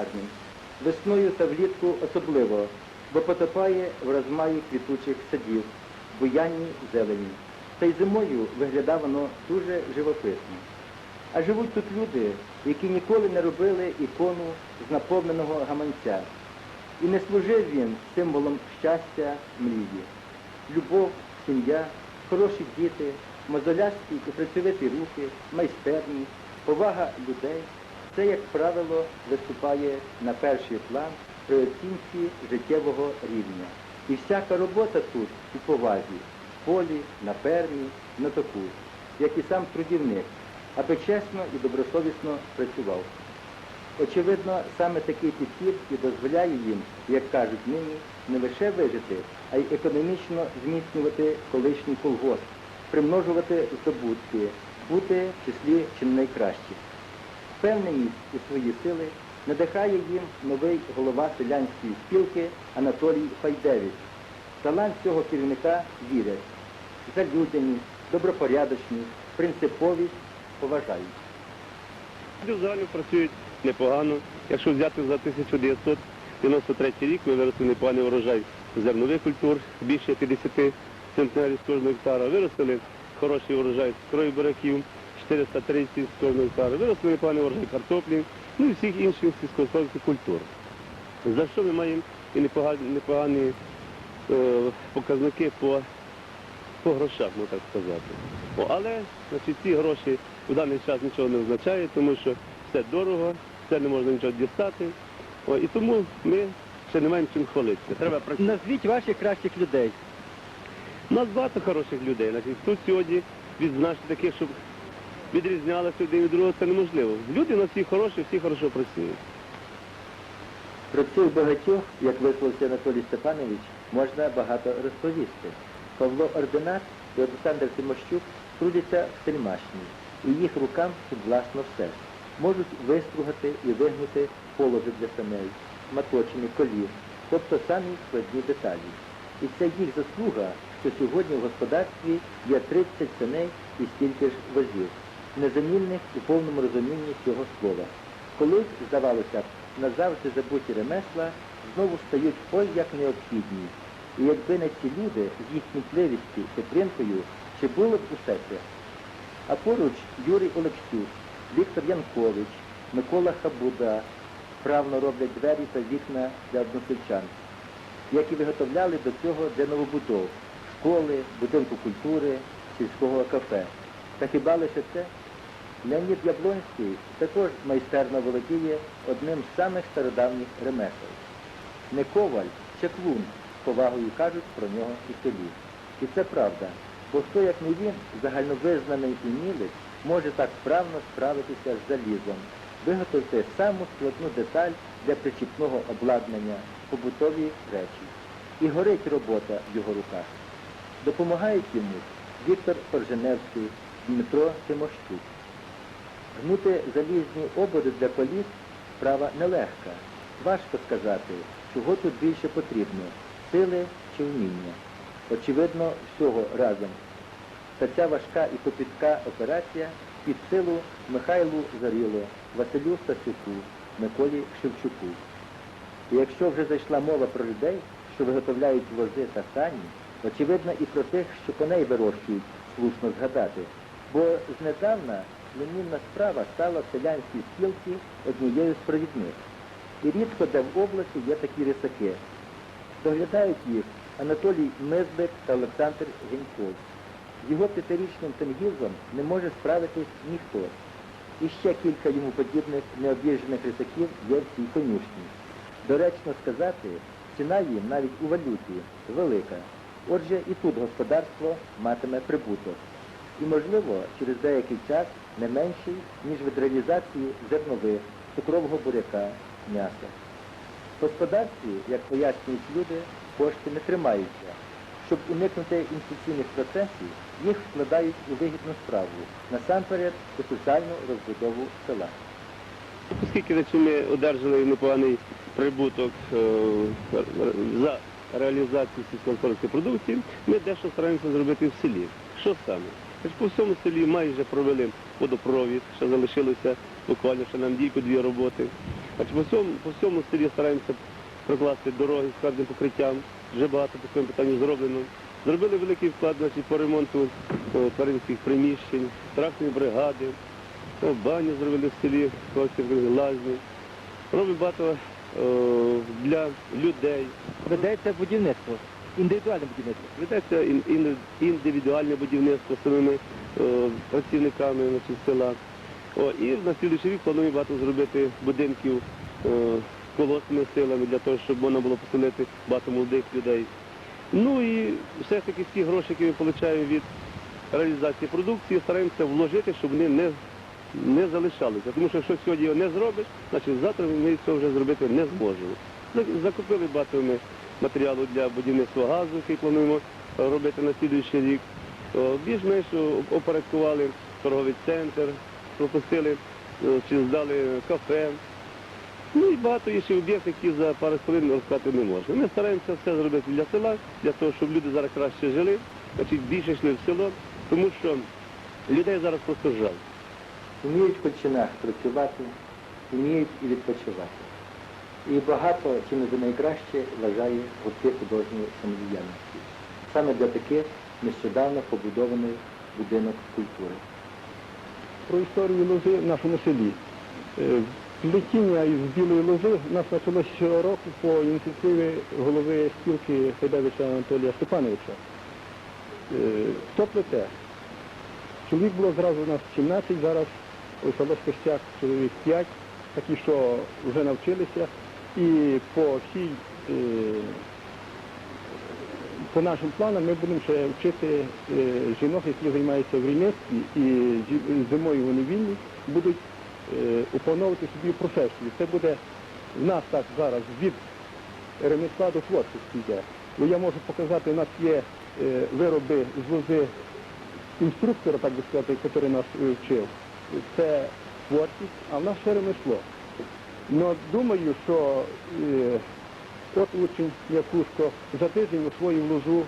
гарним. Весною та влітку особливо, бо потопає в розмаї квітучих садів, буянні зелені. Та й зимою виглядає воно дуже живописно. А живуть тут люди, які ніколи не робили ікону з наповненого гаманця. І не служив він символом щастя мрії. Любов, сім'я, хороші діти, мозолясті і працьовиті руки, майстерність, повага людей це, як правило, виступає на перший план при оцінці життєвого рівня. І всяка робота тут у повазі, в полі, на фермі, на току, як і сам трудівник, аби чесно і добросовісно працював. Очевидно, саме такий підхід і дозволяє їм, як кажуть нині, не лише вижити, а й економічно зміцнювати колишній колгосп, примножувати здобутки, бути в числі чи не найкращих. Впевненість у свої сили надихає їм новий голова селянської спілки Анатолій Файдевич. Талант цього керівника вірять. Залюдяні, добропорядочні, принциповість поважають. Люди взагалі працюють непогано. Якщо взяти за 1993 рік, ми виростили непоганий урожай зернових культур, більше 50 центнерів з кожного гектара. Виростили хороший урожай крою буряків, 430 з кожного гектара. Виростили непоганий урожай картоплі, ну і всіх інших сільськогосподарських культур. За що ми маємо і непогані, непогані е, показники по, по грошах, можна так сказати. О, але значить, ці гроші в даний час нічого не означає, тому що все дорого, все не можна нічого дістати. О, і тому ми ще не маємо чим хвалитися. Треба працювати. Назвіть ваших кращих людей. У нас багато хороших людей. Значить, тут сьогодні відзначити таких, щоб відрізнялися один від другого, це неможливо. Люди у нас всі хороші, всі хорошо працюють. Про цих багатьох, як висловився Анатолій Степанович, можна багато розповісти. Павло Ординат і Олександр Тимощук трудяться в сельмашні, і їх рукам власно все. Можуть вистругати і вигнути положи для саней, маточини, коліс, тобто самі складні деталі. І це їх заслуга, що сьогодні в господарстві є 30 саней і стільки ж возів, незамінних у повному розумінні цього слова. Колись, здавалося б, назавжди забуті ремесла знову стають ой як необхідні. І якби не ці люди з їх кмітливістю, підтримкою, чи було б усе це? А поруч Юрій Олексюк, Віктор Янкович, Микола Хабуда вправно роблять двері та вікна для односельчан, які виготовляли до цього для новобудов, школи, будинку культури, сільського кафе. Та хіба лише це? Леонід Яблонський також майстерно володіє одним з самих стародавніх ремесел. Не коваль, чаклун, з повагою кажуть про нього і селі. І це правда, бо хто, як не він, загальновизнаний умілець, може так вправно справитися з залізом, виготовити саму складну деталь для причіпного обладнання, побутові речі. І горить робота в його руках. Допомагають йому Віктор Корженевський, Дмитро Тимощук. Гнути залізні ободи для коліс справа нелегка. Важко сказати, чого тут більше потрібно сили чи вміння. Очевидно, всього разом. Та ця важка і копітка операція під силу Михайлу Заріло, Василю Стасюку, Миколі Шевчуку. І якщо вже зайшла мова про людей, що виготовляють вози та сані, очевидно і про тих, що коней вирощують, слушно згадати. Бо знедавна племінна справа стала в селянській спілці однією з провідних. І рідко де в області є такі рисаки. Доглядають їх Анатолій Мизбек та Олександр Геньков. З його п'ятирічним тенгізом не може справитись ніхто. І ще кілька йому подібних необ'їжджених рисаків є в цій конюшні. Доречно сказати, ціна їм навіть у валюті велика. Отже, і тут господарство матиме прибуток. І, можливо, через деякий час не менший, ніж від реалізації зернових, цукрового буряка, м'яса. В господарстві, як пояснюють люди, кошти не тримаються. Щоб уникнути інфекційних процесів, їх вкладають у вигідну справу, насамперед у соціальну розбудову села. Оскільки значить, ми одержали непоганий прибуток е, за реалізацію сільськогосподарської продукції, ми дещо стараємося зробити в селі. Що саме? По всьому селі майже провели водопровід, ще залишилося буквально ще нам дійку дві роботи. Значить, по, всьому, по всьому селі стараємося прокласти дороги з твердим покриттям. Вже багато по цьому питанню зроблено. Зробили великий вклад значить, по ремонту е, тваринських приміщень, тракторні бригади, о, баню зробили в селі, лазні. Робимо багато е, для людей. Ведеться будівництво, індивідуальне будівництво. Ведеться ін- ін- індивідуальне будівництво самими е, працівниками значить, села. О, і на слідуючий рік плануємо багато зробити будинків е, колосними силами для того, щоб можна було поселити багато молодих людей. Ну і все ж таки ті гроші, які ми отримуємо від реалізації продукції, стараємося вложити, щоб вони не, не залишалися. Тому що якщо сьогодні його не зробиш, значить завтра ми цього вже зробити не зможемо. Закупили багато ми матеріалу для будівництва газу, який плануємо е, робити на слідуючий рік. Більш-менш о, опорядкували торговий центр, пропустили е, чи здали кафе. Ну і багато ще об'єктів, які за пару хвилин розказати не можна. Ми стараємося все зробити для села, для того, щоб люди зараз краще жили, значить більше йшли в село, тому що людей зараз просто жаль. Вміють в Кольчинах працювати, вміють і відпочивати. І багато, чи не за найкраще, вважає гурти художньої самодіяльності. Саме для таких нещодавно побудований будинок культури. про історію лози в нашому селі. Е, Плетіння із білої лози у нас почалося щороку по ініціативі голови спілки Хайдевича Анатолія Степановича. Е, Хто плете? Чоловік було зразу у нас 17, зараз осталось костяк чоловік 5, такі, що вже навчилися. І по всій е, по нашим планам ми будемо ще вчити е, жінок, які займаються в рівництві, і зимою вони вільні, будуть е, опановувати собі професію. Це буде в нас так зараз від ремесла до творчості йде. Бо я можу показати, у нас є вироби з лози інструктора, так би сказати, який нас вчив. Це творчість, а в нас ще ремесло. Ну, думаю, що е, от учень Якушко за тиждень освоїв лозу